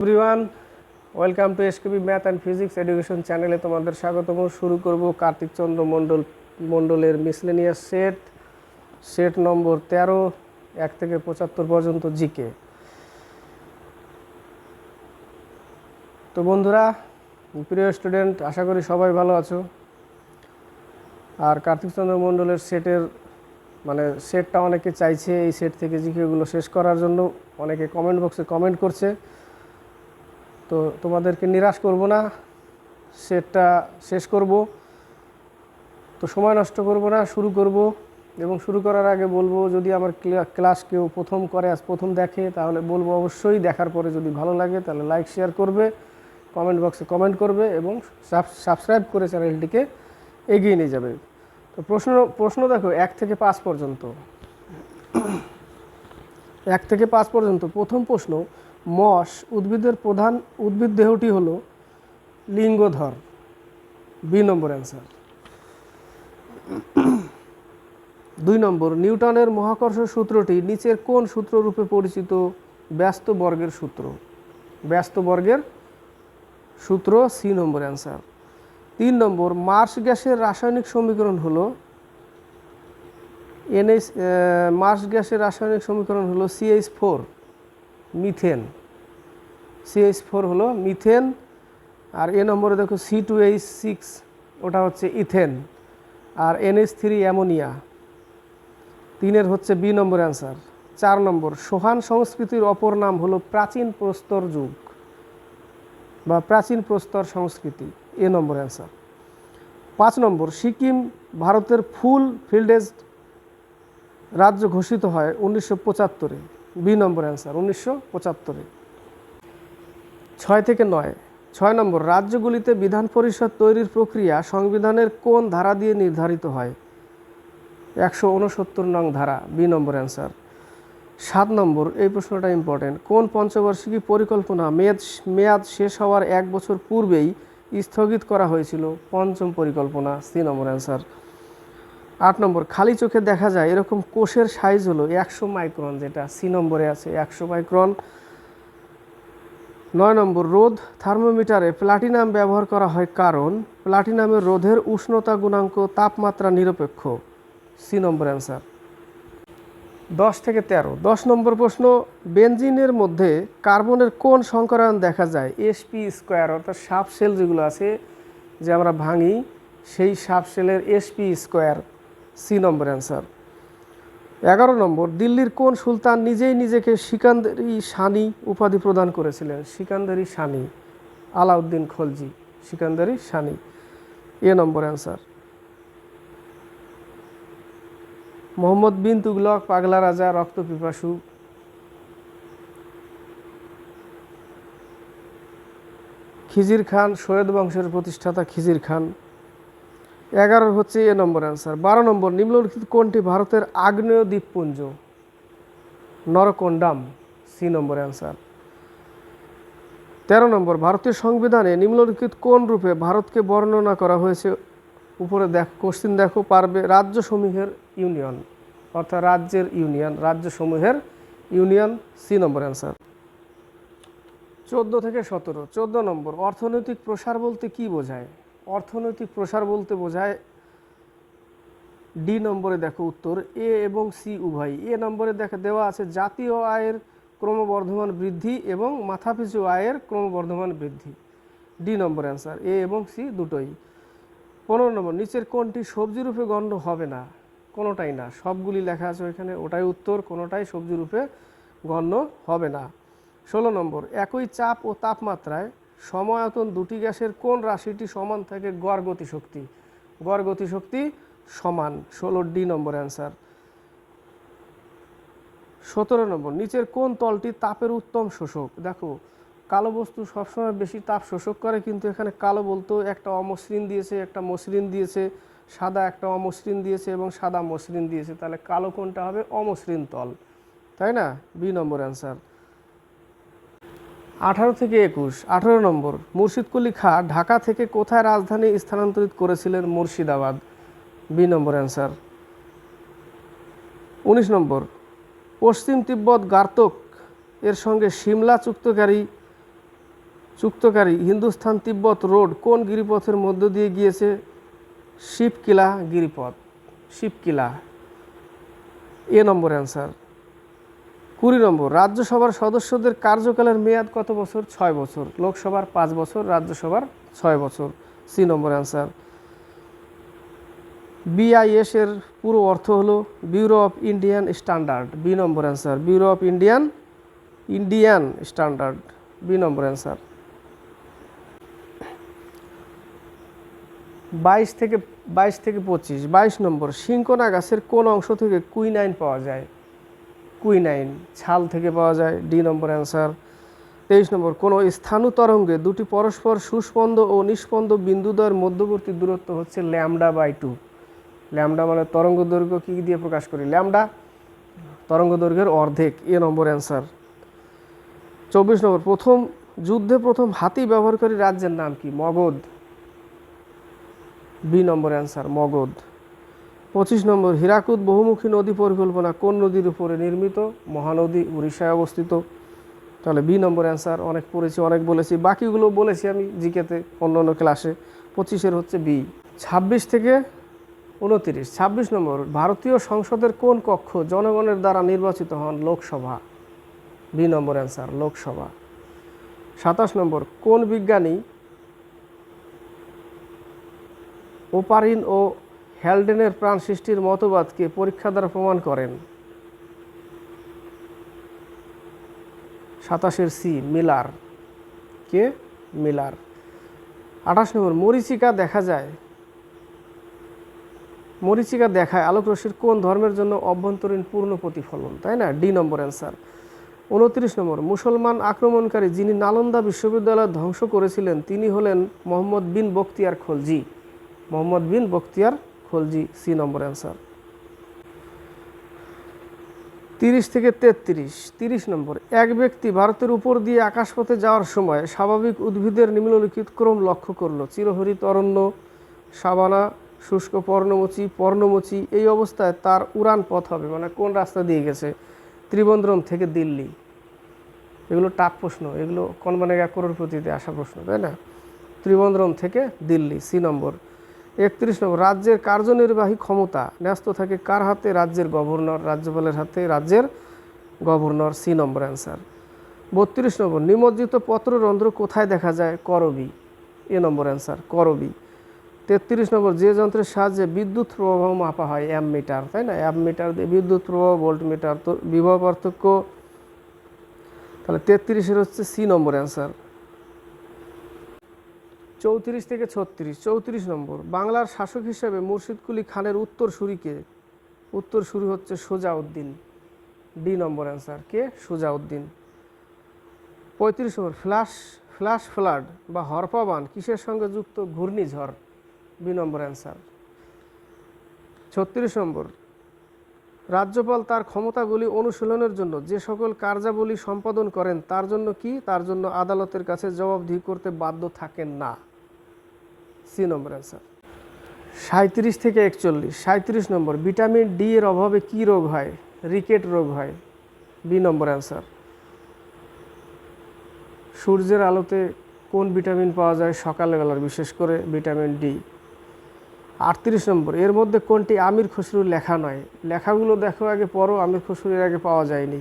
Everyone, welcome to SKB math and physics education চ্যানেলে তোমাদের স্বাগতম। শুরু করব কার্তিক চন্দ্র মণ্ডল, মণ্ডলের মিসলেনিয়াস সেট সেট নম্বর তেরো, এক থেকে পঁচাত্তর পর্যন্ত জিকে। তো বন্ধুরা, প্রিয় স্টুডেন্ট, আশা করি সবাই ভালো আছো। আর কার্তিক চন্দ্র মণ্ডলের সেটের মানে সেটটা অনেকে চাইছে এই সেট থেকে জিকেগুলো শেষ করার জন্য। অনেকে কমেন্ট বক্সে কমেন্ট করছে। তো তোমাদেরকে নিরাশ করব না সেটটা শেষ করব। তো সময় নষ্ট করব না, শুরু করব এবং শুরু করার আগে বলব, যদি আমার ক্লা- ক্লাস কেউ প্রথম করে, আজ প্রথম দেখে, তাহলে বলব অবশ্যই দেখার পরে যদি ভালো লাগে, তাহলে লাইক, শেয়ার করবে, কমেন্ট বক্সে কমেন্ট করবে এবং সাবস্ক্রাইব করে চ্যানেলটিকে এগিয়ে নিয়ে যাবে। তো প্রশ্ন প্রশ্ন দেখো, এক থেকে পাঁচ পর্যন্ত। এক থেকে পাঁচ পর্যন্ত প্রথম প্রশ্ন মশ উদ্ভিদের প্রধান উদ্ভিদ দেহটি হলো লিঙ্গধর। B number answer. দুই নম্বর, নিউটনের মহাকর্ষ সূত্রটি নিচের কোন সূত্র রূপে পরিচিত? ব্যস্ত বর্গের সূত্র। ব্যস্ত বর্গের সূত্র সি নম্বর অ্যান্সার। তিন নম্বর, মার্স গ্যাসের রাসায়নিক সমীকরণ হলো এনএস মার্স গ্যাসের রাসায়নিক সমীকরণ হলো CH four, methane. CH four হলো মিথেন আর এ নম্বরে দেখো সি টু এইচ সিক্স ওটা হচ্ছে ইথেন আর এনএস থ্রি অ্যামোনিয়া তিনের হচ্ছে বি নম্বর অ্যান্সার চার নম্বর, সোহান সংস্কৃতির অপর নাম হলো প্রাচীন প্রস্তর যুগ বা প্রাচীন প্রস্তর সংস্কৃতি, এ নম্বর অ্যান্সার পাঁচ নম্বর, সিকিম ভারতের ফুল ফিল্ডেজ রাজ্য ঘোষিত হয় উনিশশো পঁচাত্তরে। বি নম্বর অ্যান্সার উনিশশো পঁচাত্তরে। ছয় থেকে নয়। ছয় নম্বর, রাজ্যগুলিতে বিধান পরিষদ তৈরির প্রক্রিয়া সংবিধানের কোন ধারা দিয়ে নির্ধারিত হয়? একশো উনসত্তর নং ধারা, বি নম্বর অ্যান্সার। সাত নম্বর, এই প্রশ্নটা ইম্পর্টেন্ট কোন পঞ্চবার্ষিকী পরিকল্পনা মেয়াদ মেয়াদ শেষ হওয়ার এক বছর পূর্বেই স্থগিত করা হয়েছিল? পঞ্চম পরিকল্পনা, সি নম্বর অ্যান্সার। আট নম্বর, খালি চোখে দেখা যায় এরকম কোষের সাইজ হলো একশো মাইক্রন যেটা সি নম্বরে আছে, একশো মাইক্রন। নয় নম্বর রোধ, থার্মোমিটারে প্লাটিনাম ব্যবহার করা হয় কারণ প্লাটিনামের রোধের উষ্ণতা গুণাঙ্ক তাপমাত্রা নিরপেক্ষ। C number answer. দশ থেকে তেরো। দশ নম্বর প্রশ্ন, বেনজিনের মধ্যে কার্বনের কোন সংকরায়ন দেখা যায়? এসপি স্কোয়ার, অর্থাৎ সাপ সেল যেগুলো আছে যে আমরা ভাঙি, সেই সাপ সেলের SP square. C number answer. এগারো নম্বর, দিল্লির কোন সুলতান নিজেই নিজেকে সিকান্দারি সানি উপাধি প্রদান করেছিলেন? Sikandari Sani Alauddin Khalji, Sikandari Sani A number answer Mohammad bin Tughlaq, পাগলা রাজা, রক্ত পিপাসু। খিজির খান, সৈয়দ বংশের প্রতিষ্ঠাতা খিজির খান। এগারো হচ্ছে এ নম্বর অ্যান্সার বারো নম্বর, নিম্নলিখিত কোনটি ভারতের আগ্নেয় দ্বীপপুঞ্জ? নরকোন্ডাম সি নম্বর অ্যান্সার তেরো নম্বর, ভারতীয় সংবিধানে নিম্নলিখিত কোন রূপে ভারতকে বর্ণনা করা হয়েছে? উপরে দেখ কোশ্চিন দেখো, পারবে রাজ্য সমূহের ইউনিয়ন অর্থাৎ রাজ্যের ইউনিয়ন রাজ্য সমূহের ইউনিয়ন সি নম্বর অ্যান্সার চোদ্দ থেকে সতেরো, চোদ্দ নম্বর, অর্থনৈতিক প্রসার বলতে কি বোঝায়? অর্থনৈতিক প্রসার বলতে বোঝায় ডি নম্বরে দেখো উত্তর এ এবং সি উভয় এ নম্বরে দেখা, দেওয়া আছে জাতীয় আয়ের ক্রমবর্ধমান বৃদ্ধি এবং মাথাপিছু আয়ের ক্রমবর্ধমান বৃদ্ধি। ডি নম্বর অ্যান্সার এ এবং সি দুটোই। পনেরো নম্বর, নিচের কোনটি সবজি রূপে গণ্য হবে না? কোনোটাই না। সবগুলি লেখা আছে ওইখানে, ওটাই উত্তর, কোনোটাই সবজি রূপে গণ্য হবে না। ষোলো নম্বর, একই চাপ ও তাপমাত্রায় সময়তন দুটি গ্যাসের কোন রাশিটি সমান থাকে গড় গতিশক্তি? গড় গতিশক্তি সমান, ষোলো ডি নম্বর অ্যান্সার। সতেরো নম্বর, নিচের কোন তলটি তাপের উত্তম শোষক? দেখো, কালো বস্তু সবসময় বেশি তাপ শোষক করে, কিন্তু এখানে কালো বলতো একটা অমসৃণ দিয়েছে, একটা মসৃণ দিয়েছে, সাদা একটা অমসৃণ দিয়েছে এবং সাদা মসৃণ দিয়েছে। তাহলে কালো কোনটা হবে? অমসৃণ তল। তাই না? B number answer. আঠারো থেকে একুশ, আঠারো নম্বর মুর্শিদ কুলি খা, ঢাকা থেকে কোথায় রাজধানী স্থানান্তরিত করেছিলেন মুর্শিদাবাদ? B number answer. উনিশ নম্বর, পশ্চিম তিব্বত গার্তক এর সঙ্গে সিমলা চুক্তকারী চুক্তকারী হিন্দুস্থান তিব্বত রোড কোন গিরিপথের মধ্য দিয়ে গিয়েছে? শিবকিলা গিরিপথ, শিবকিলা। A number answer. কুড়ি নম্বর, রাজ্যসভার সদস্যদের কার্যকালের মেয়াদ কত বছর? ছয় বছর। লোকসভার পাঁচ বছর, রাজ্যসভার ছয় বছর। C number answer. বিআইএস এর পুরো অর্থ হলো bureau of Indian standard B number answer. Bureau of Indian Indian standard B number answer. বাইশ থেকে বাইশ থেকে পঁচিশ। বাইশ নম্বর সিংকোনা গাছের কোন অংশ থেকে কুইনাইন পাওয়া যায়? কুইনাইন, ছাল থেকে পাওয়া যায় ডি নম্বর অ্যান্সার। তেইশ নম্বর, কোনো স্থানু তরঙ্গে দুটি পরস্পর সুস্পন্দ ও নিষ্পন্দ বিন্দুদ্বয়ের মধ্যবর্তী দূরত্ব হচ্ছে ল্যামডা বাই টু। ল্যামডা মানে তরঙ্গ দৈর্ঘ্য কী দিয়ে প্রকাশ করি? ল্যামডা তরঙ্গ দৈর্ঘ্যের অর্ধেক, এ নম্বর অ্যান্সার। চব্বিশ নম্বর, প্রথম যুদ্ধে প্রথম হাতি ব্যবহারকারী রাজ্যের নাম কি? Magadh. B number answer, Magadh. পঁচিশ নম্বর, হীরাকুদ বহুমুখী নদী পরিকল্পনা কোন নদীর উপরে নির্মিত? মহানদী, উড়িষ্যায় অবস্থিত। তাহলে বি নম্বর অ্যান্সার, অনেক পড়েছি, অনেক বলেছি। বাকিগুলো বলেছি আমি জিকেতে অন্য অন্য ক্লাসে। পঁচিশের হচ্ছে বি। ছাব্বিশ থেকে উনতিরিশ ছাব্বিশ নম্বর, ভারতীয় সংসদের কোন কক্ষ জনগণের দ্বারা নির্বাচিত হন Lok Sabha? B number answer, Lok Sabha. সাতাশ নম্বর, কোন বিজ্ঞানী ওপারিন ও হ্যালডেনের প্রাণ সৃষ্টির মতবাদকে পরীক্ষা দ্বারা প্রমাণ করেন। সাতাশের সি, মিলার। কে? মিলার। আঠাশ নম্বর, মরিচিকা দেখা যায়। মরিচিকা দেখায় আলোক রশ্মির কোন ধর্মের জন্য অভ্যন্তরীণ পূর্ণ প্রতিফলন, তাই না? D number answer. উনত্রিশ নম্বর, মুসলমান আক্রমণকারী যিনি নালন্দা বিশ্ববিদ্যালয় ধ্বংস করেছিলেন, তিনি হলেন Mohammad bin Bakhtiyar Khalji. Mohammad bin Bakhtiyar Khalji C number answer. তিরিশ থেকে তেত্রিশ, তিরিশ নম্বর। এক ব্যক্তি ভারতের উপর দিয়ে আকাশপথে যাওয়ার সময় স্বাভাবিক উদ্ভিদের নিম্নলিখিত ক্রম লক্ষ্য করল। চিরহরিত অরণ্য সাবানা, শুষ্ক পর্ণমোচী পর্ণমোচী, এই অবস্থায় তার উড়ান পথ হবে মানে কোন রাস্তা দিয়ে গেছে? ত্রিবন্দ্রম থেকে দিল্লি। এগুলো টাপ প্রশ্ন, এগুলো কোন মানে প্রতিতে আসা প্রশ্ন, তাই না? ত্রিবন্দ্রম থেকে দিল্লি, সি নম্বর। একত্রিশ নম্বর, রাজ্যের কার্যনির্বাহী ক্ষমতা ন্যস্ত থাকে কার হাতে? রাজ্যের গভর্নর, রাজ্যপালের হাতে, রাজ্যের গভর্নর, সি নম্বর অ্যান্সার। বত্রিশ নম্বর, নিমজ্জিত পত্ররন্ধ্র কোথায় দেখা যায়? করবি। এ নম্বর অ্যান্সার, করবি। তেত্রিশ নম্বর, যে যন্ত্রের সাহায্যে বিদ্যুৎ প্রবাহ মাপা হয়? অ্যাম মিটার, তাই না? অ্যাম মিটার দিয়ে বিদ্যুৎ প্রবাহ, ভোল্ট মিটার, তো বিবাহ পার্থক্য। তাহলে তেত্রিশের হচ্ছে সি নম্বর অ্যান্সার। চৌত্রিশ থেকে ছত্রিশ, চৌত্রিশ নম্বর। বাংলার শাসক হিসেবে মুর্শিদ কুলি খানের উত্তর সুরিকে উত্তর সুরি হচ্ছে সোজাউদ্দিন। ডি নম্বর অ্যান্সার কে? সোজাউদ্দিন। পঁয়ত্রিশ নম্বর ফ্ল্যাশ ফ্ল্যাশ ফ্লাড বা হরপাবান কিসের সঙ্গে যুক্ত ঘূর্ণিঝড়? বি নম্বর অ্যান্সার ছত্রিশ নম্বর, রাজ্যপাল তার ক্ষমতাগুলি অনুশীলনের জন্য যে সকল কার্যাবলী সম্পাদন করেন তার জন্য কি? তার জন্য আদালতের কাছে জবাবদিহি করতে বাধ্য থাকেন না। C number answer. সাঁত্রিশ থেকে একচল্লিশ সাঁত্রিশ নম্বর, ভিটামিন ডি এর অভাবে কি রোগ হয়? রিকেট রোগ হয়। B number answer. সূর্যের আলোতে কোন ভিটামিন পাওয়া যায়? সকালবেলার, বিশেষ করে ভিটামিন ডি। আটত্রিশ নম্বর, এর মধ্যে কোনটি আমির খসরুর লেখা নয়? লেখাগুলো দেখো আগে পরও আমির খসরুর আগে পাওয়া যায়নি।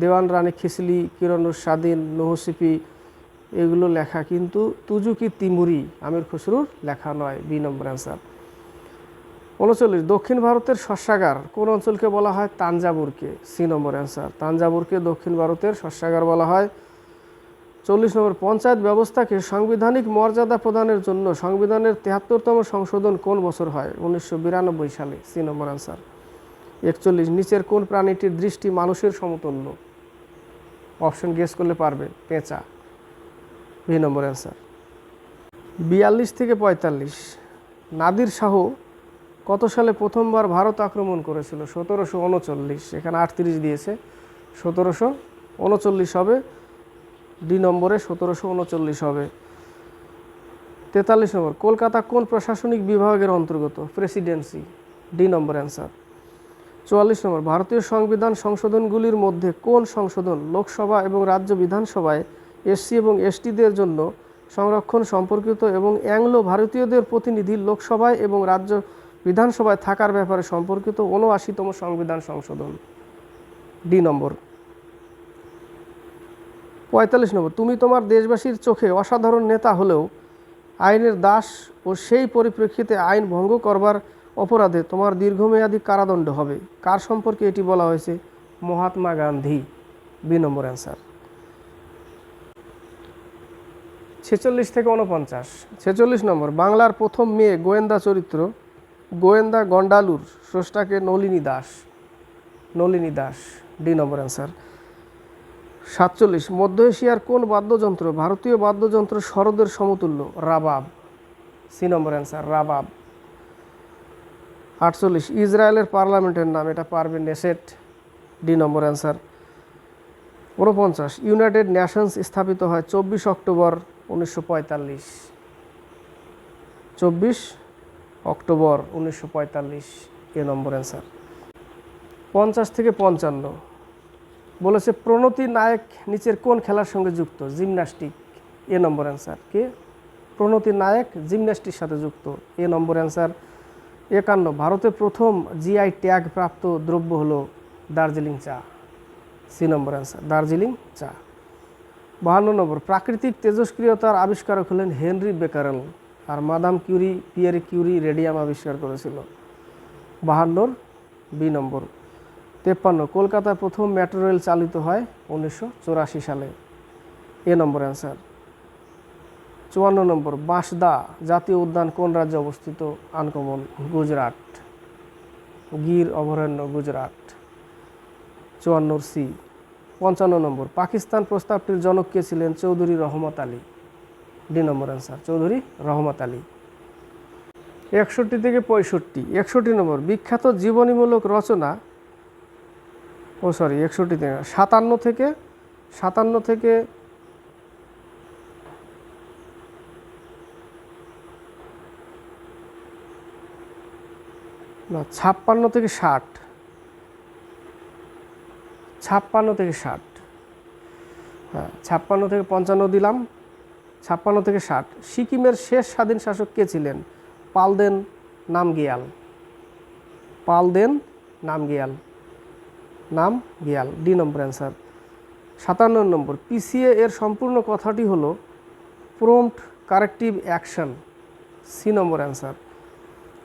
দেওয়ান রানী খিসলি কিরণুর স্বাধীন নহসিপি এগুলো লেখা, কিন্তু তুজুকি তিমুরি, আমির খসরুর লেখা নয়, বি নম্বর অ্যান্সার উনচল্লিশ, দক্ষিণ ভারতের শস্যাগার, কোন অঞ্চলকে বলা হয় তাঞ্জাবুরকে? সি নম্বর অ্যান্সার তাঞ্জাবুরকে দক্ষিণ ভারতের শস্যাগার বলা হয়। চল্লিশ নম্বর, পঞ্চায়েত ব্যবস্থাকে সাংবিধানিক মর্যাদা প্রদানের জন্য সংবিধানের তেহাত্তরতম সংশোধন কোন বছর হয়? উনিশশো বিরানব্বই সালে, সি নম্বর অ্যান্সার একচল্লিশ, নিচের কোন প্রাণীটির দৃষ্টি মানুষের সমতুল্য? অপশন গেস করলে পারবে, পেঁচা। বি নম্বর অ্যান্সার বিয়াল্লিশ থেকে পঁয়তাল্লিশ। নাদির শাহ কত সালে প্রথমবার ভারত আক্রমণ করেছিল? সতেরোশো উনচল্লিশ। এখানে আটত্রিশ দিয়েছে। সতেরোশো উনচল্লিশ হবে। ডি নম্বরে সতেরোশো উনচল্লিশ হবে। তেতাল্লিশ নম্বর, কলকাতা কোন প্রশাসনিক বিভাগের অন্তর্গত? প্রেসিডেন্সি। ডি নম্বর অ্যান্সার চুয়াল্লিশ নম্বর, ভারতীয় সংবিধান সংশোধনগুলির মধ্যে কোন সংশোধন লোকসভা এবং রাজ্য বিধানসভায় এসসি এবং এসটিদের জন্য সংরক্ষণ সম্পর্কিত এবং অ্যাংলো ভারতীয়দের প্রতিনিধি লোকসভায় এবং রাজ্য বিধানসভায় থাকার ব্যাপারে সম্পর্কিত উনআশিতম সংবিধান সংশোধন। D number. পঁয়তাল্লিশ নম্বর, তুমি তোমার দেশবাসীর চোখে অসাধারণ নেতা হলেও আইনের দাস ও সেই পরিপ্রেক্ষিতে আইন ভঙ্গ করবার অপরাধে তোমার দীর্ঘমেয়াদী কারাদণ্ড হবে। কার সম্পর্কে এটি বলা হয়েছে? Mahatma Gandhi. B number answer. ছেচল্লিশ থেকে উনপঞ্চাশ। ছেচল্লিশ নম্বর, বাংলার প্রথম মেয়ে গোয়েন্দা চরিত্র, গোয়েন্দা গন্ডালুর, স্রষ্টাকে Nalini Das. Nalini Das, D number answer. সাতচল্লিশ, মধ্য এশিয়ার কোন বাদ্যযন্ত্র, ভারতীয় বাদ্যযন্ত্র শরদের সমতুল্য? Rabab. C number answer, rabab. আটচল্লিশ, ইসরায়েলের পার্লামেন্টের নাম, এটা পারবে নেসেট। D number answer. উনপঞ্চাশ, ইউনাইটেড নেশনস স্থাপিত হয় চব্বিশ অক্টোবর উনিশশো পঁয়তাল্লিশ। চব্বিশ অক্টোবর উনিশশো পঁয়তাল্লিশ, এ নম্বর অ্যান্সার। পঞ্চাশ থেকে পঞ্চান্ন। বলেছে, প্রণতি নায়ক নিচের কোন খেলার সঙ্গে যুক্ত? Gymnastic, A number answer. K? Pranati Nayak gymnastic সাথে যুক্ত, এ নম্বর অ্যান্সার। একান্ন। ভারতে প্রথম জিআই ট্যাগ প্রাপ্ত দ্রব্য হলো দার্জিলিং চা। সি নম্বর অ্যান্সার, দার্জিলিং চা। বাহান্ন নম্বর, প্রাকৃতিক তেজস্ক্রিয়তার আবিষ্কারক হলেন হেনরি বেকারেল আর Madame Curie, Pierre Curie radium আবিষ্কার করেছিল। বাহান্নর, বি নম্বর। তেপ্পান্ন, কলকাতায় প্রথম মেট্রো রেল চালিত হয় উনিশশো সালে। A number answer. চুয়ান্ন নম্বর, বাঁশদা জাতীয় উদ্যান কোন রাজ্যে অবস্থিত? আনকমন, গুজরাট। গির অভয়ারণ্য, গুজরাট। চুয়ান্নর, সি। পঞ্চান্ন নম্বর। পাকিস্তান প্রস্তাবটির জনক কে ছিলেন? Chaudhry Rahmat Ali. D number answer Chaudhry Rahmat Ali. একষট্টি থেকে পঁয়ষট্টি। একষট্টি নম্বর, বিখ্যাত জীবনীমূলক রচনা, ও সরি একষট্টি থেকে, সাতান্ন থেকে সাতান্ন থেকে, না, ছাপ্পান্ন থেকে ষাট। ছাপ্পান্ন থেকে ষাট। হ্যাঁ ছাপ্পান্ন থেকে পঞ্চান্ন দিলাম। ছাপ্পান্ন থেকে ষাট। সিকিমের শেষ স্বাধীন শাসক কে ছিলেন? পালদেন নামগিয়াল। পালদেন নামগিয়াল। নাম গিয়াল। ডি নম্বর অ্যান্সার সাতান্ন নম্বর। পিসিএ এর সম্পূর্ণ কথাটি হলো prompt corrective action C number answer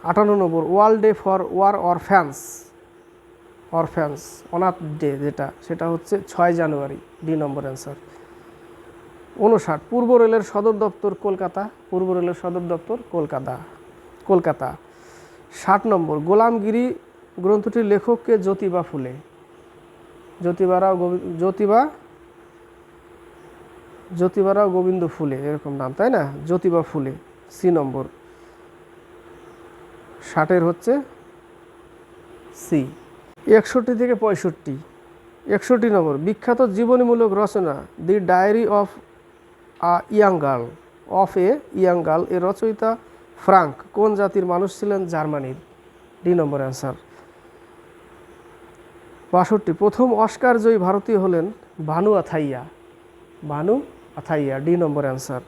আটান্ন number. World day for war orphans orphans অনাথ ডে যেটা, সেটা হচ্ছে ছয় জানুয়ারি, ডি নম্বর অ্যান্সার। উনষাট, পূর্ব রেলের সদর দপ্তর কলকাতা, পূর্ব রেলের সদর দপ্তর কলকাতা কলকাতা। ষাট নম্বর, গোলামগিরি গ্রন্থটির লেখককে জ্যোতিবা ফুলে। জ্যোতিবারাও গোবি- জ্যোতিবা জ্যোতিবা রাও গোবিন্দ ফুলে, এরকম নাম, তাই না? জ্যোতিবা ফুলে, সি নম্বর। ষাটের হচ্ছে সি। একষট্টি থেকে পঁয়ষট্টি। একষট্টি নম্বর, বিখ্যাত জীবনীমূলক রচনা, the diary of a young girl of a young girl এর রচয়িতা ফ্রাঙ্ক। কোন জাতির মানুষ ছিলেন? জার্মানির। D number answer. বাষট্টি, প্রথম অস্কার জয়ী ভারতীয় হলেন Bhanu Athaiya. Bhanu Athaiya, D number answer.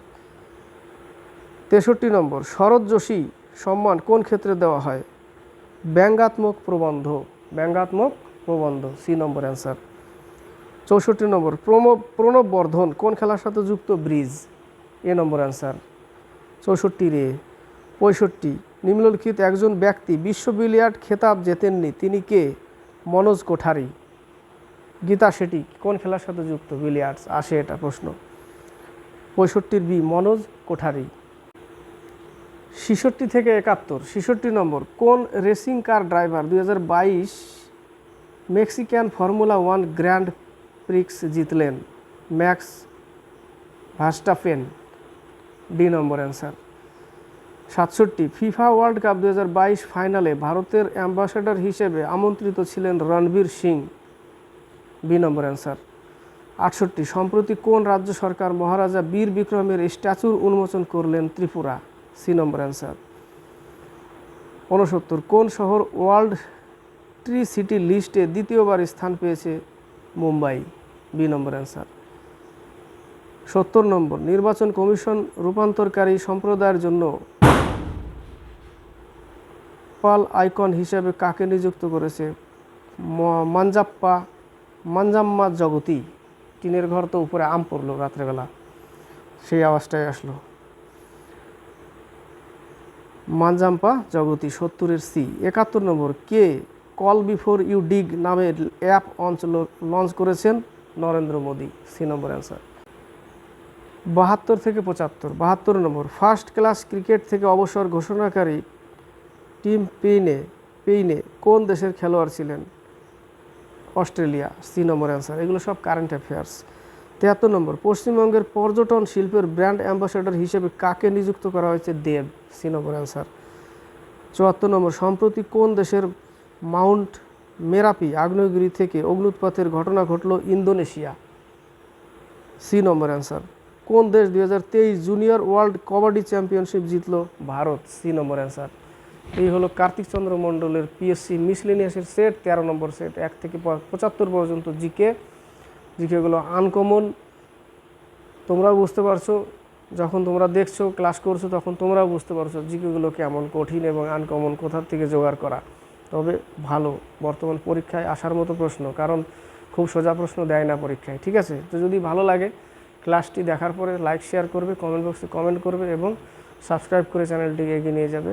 তেষট্টি নম্বর, শরৎ যোশী সম্মান কোন ক্ষেত্রে দেওয়া হয়? ব্যঙ্গাত্মক প্রবন্ধ। ব্যঙ্গাত্মক প্রবন্ধ সি নম্বর অ্যান্সার চৌষট্টি নম্বর প্রণব প্রণব বর্ধন কোন খেলার সাথে যুক্ত ব্রিজ? এ নম্বর অ্যান্সার চৌষট্টি রে, পঁয়ষট্টি, নিম্নলিখিত একজন ব্যক্তি বিশ্ব বিলিয়ার্ড খেতাব জেতেননি, তিনি কে? মনোজ কোঠারি। গীতা শেঠি কোন খেলার সাথে যুক্ত বিলিয়ার্ডস? আসে এটা প্রশ্ন। পঁয়ষট্টির বি, মনোজ কোঠারি। ছিষট্টি থেকে একাত্তর, ছিষট্টি নম্বর, কোন রেসিং কার ড্রাইভার দু হাজার বাইশ Mexican formula one grand prix জিতলেন? Max Verstappen D number answer. সাতষট্টি, ফিফা ওয়ার্ল্ড কাপ দু হাজার বাইশ ফাইনালে ভারতের অ্যাম্বাসেডর হিসেবে আমন্ত্রিত ছিলেন Ranveer Singh. B number answer. আটষট্টি, সম্প্রতি কোন রাজ্য সরকার মহারাজা বীর বিক্রমের স্ট্যাচুর উন্মোচন করলেন ত্রিপুরা? C number answer. ঊনসত্তর, কোন শহর ওয়ার্ল্ড ট্রি সিটি লিস্টে দ্বিতীয়বার স্থান পেয়েছে? Mumbai, B number answer. সত্তর নম্বর, নির্বাচন কমিশন রূপান্তরকারী সম্প্রদায়ের জন্য পাল আইকন হিসেবে কাকে নিযুক্ত করেছে? মাঞ্জাপ্পা, মাঞ্জাম্মা জগতি। টিনের ঘর তো উপরে আম পড়ল রাত্রেবেলা। সেই আওয়াজটাই আসলো। মানজাম্পা জগতি সত্তরের সি, একাত্তর নম্বর কে, কল বিফোর ইউ ডিগ নামের অ্যাপ অঞ্চল লঞ্চ করেছেন Narendra Modi, C number answer. বাহাত্তর থেকে পঁচাত্তর, বাহাত্তর নম্বর, ফার্স্ট ক্লাস ক্রিকেট থেকে অবসর ঘোষণাকারী টিম পেইনে পেইনে কোন দেশের খেলোয়াড় ছিলেন? Australia, C number answer. এগুলো সব কারেন্ট অ্যাফেয়ার্স তেহাত্তর নম্বর, পশ্চিমবঙ্গের পর্যটন শিল্পের ব্র্যান্ড অ্যাম্বাসেডর হিসেবে কাকে নিযুক্ত করা হয়েছে? Dev, C number answer. চুয়াত্তর নম্বর, সম্প্রতি কোন দেশের মাউন্ট মেরাপি আগ্নেয়গিরি থেকে অগ্নুৎপাতের ঘটনা ঘটল ইন্দোনেশিয়া? C number answer. কোন দেশ দুই হাজার তেইশ জুনিয়র ওয়ার্ল্ড কবাডি চ্যাম্পিয়নশিপ জিতলো? ভারত। C number answer. এই হলো কার্তিক চন্দ্র মণ্ডলের পিএসসি মিসলেনিয়াসের সেট, তেরো নম্বর সেট, এক থেকে পঁচাত্তর পর্যন্ত জিকে। জিকেগুলো আনকমন তোমরাও বুঝতে পারছ, যখন তোমরা দেখছ ক্লাস করছ, তখন তোমরাও বুঝতে পারছ জিকেগুলো কেমন কঠিন এবং আনকমন কোথার থেকে জোগাড় করা। তবে ভালো, বর্তমান পরীক্ষায় আসার মতো প্রশ্ন, কারণ খুব সোজা প্রশ্ন দেয় না পরীক্ষায়, ঠিক আছে? তো যদি ভালো লাগে ক্লাসটি দেখার পরে লাইক শেয়ার করবে কমেন্ট বক্সে কমেন্ট করবে এবং সাবস্ক্রাইব করে চ্যানেলটিকে এগিয়ে নিয়ে যাবে।